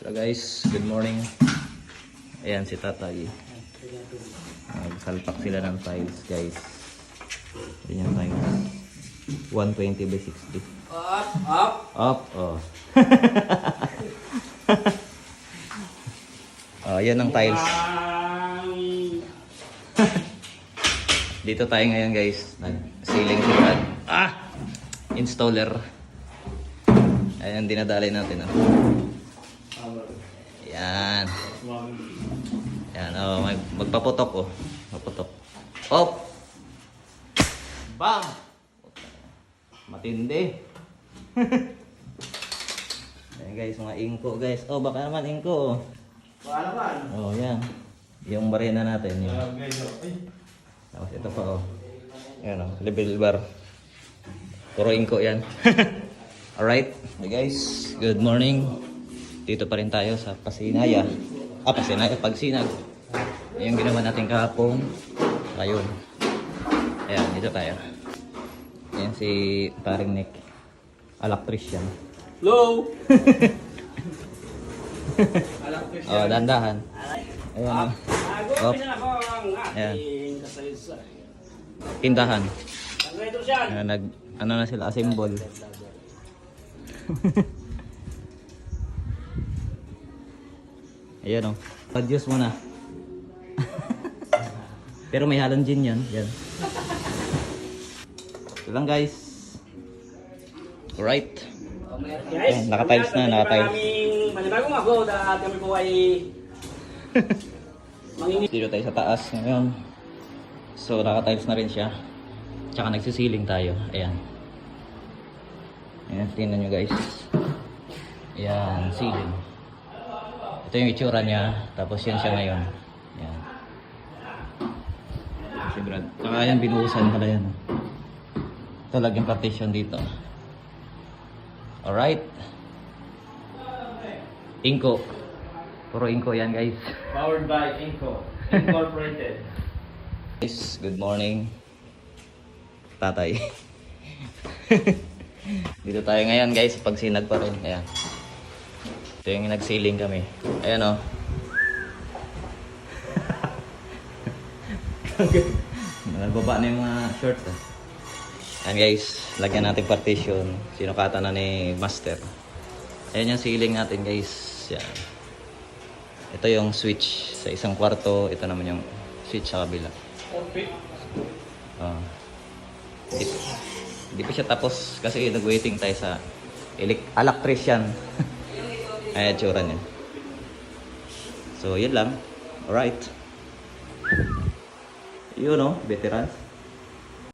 So guys, good morning. Ayan si tatay. Nagsalpak sila ng tiles guys. Ayan yung tiles. 120 by 60. Up, up. Up, oh. oh, yan ang tiles. Dito tayo ngayon guys. Nag-ceiling si Brad. Ah! Installer. Ayan, dinadalay natin. Oh. Yan. Yan, oh, mag magpaputok oh. Maputok. Op! Bam! Matindi. Ayan guys, mga inko guys. Oh, baka naman inko oh. Paano ba? Oh, yan. Yung barena natin. Yun. guys, ay. Tapos ito pa oh. Yan oh, level bar. Puro inko yan. Alright, hey guys, good morning. Dito pa rin tayo sa Pasinaya. Ah, Pasinaya, Pagsinag. Yung ginawa natin kahapon. Ayun. Ayan, dito tayo. Ayan si paring Nick. Electrician. Alam ko Oh, dandahan. Ayan oh. Up. oh. Ayan. Tindahan. Ayan, nag, ano na sila, assemble. Ayan o. Padyos mo na. Pero may halong gin yan. Yan. Ito lang guys. Alright. Guys, Ayan, naka-tiles na, naka-tiles. Maraming manibagong ako dahil kami po ay mangingi. Dito tayo sa taas ngayon. So naka-tiles na rin siya. Tsaka nagsisiling tayo. Ayan. Ayan, tingnan nyo guys. Ayan, ceiling. Ito yung itsura niya. Tapos yan siya ngayon. Ayan. Si Brad. Tsaka yan, binuhusan pala yan. Ito laging partition dito. Alright. Inko. Puro inko yan guys. Powered by Inco Incorporated. Guys, good morning. Tatay. Dito tayo ngayon guys, pagsinag pa rin. Ayan. Ito yung nagsiling kami. Ayan o. Nagbaba na yung mga shorts. Eh. Ayan guys, lagyan natin partition. Sinukatan na ni Master. Ayan yung ceiling natin guys. Yan. Ito yung switch sa isang kwarto. Ito naman yung switch sa kabila. Ah. Di, di pa siya tapos kasi nag-waiting tayo sa elec- electrician. Ay, tsura niya. So, yun lang. Alright. Yun, no? Veterans.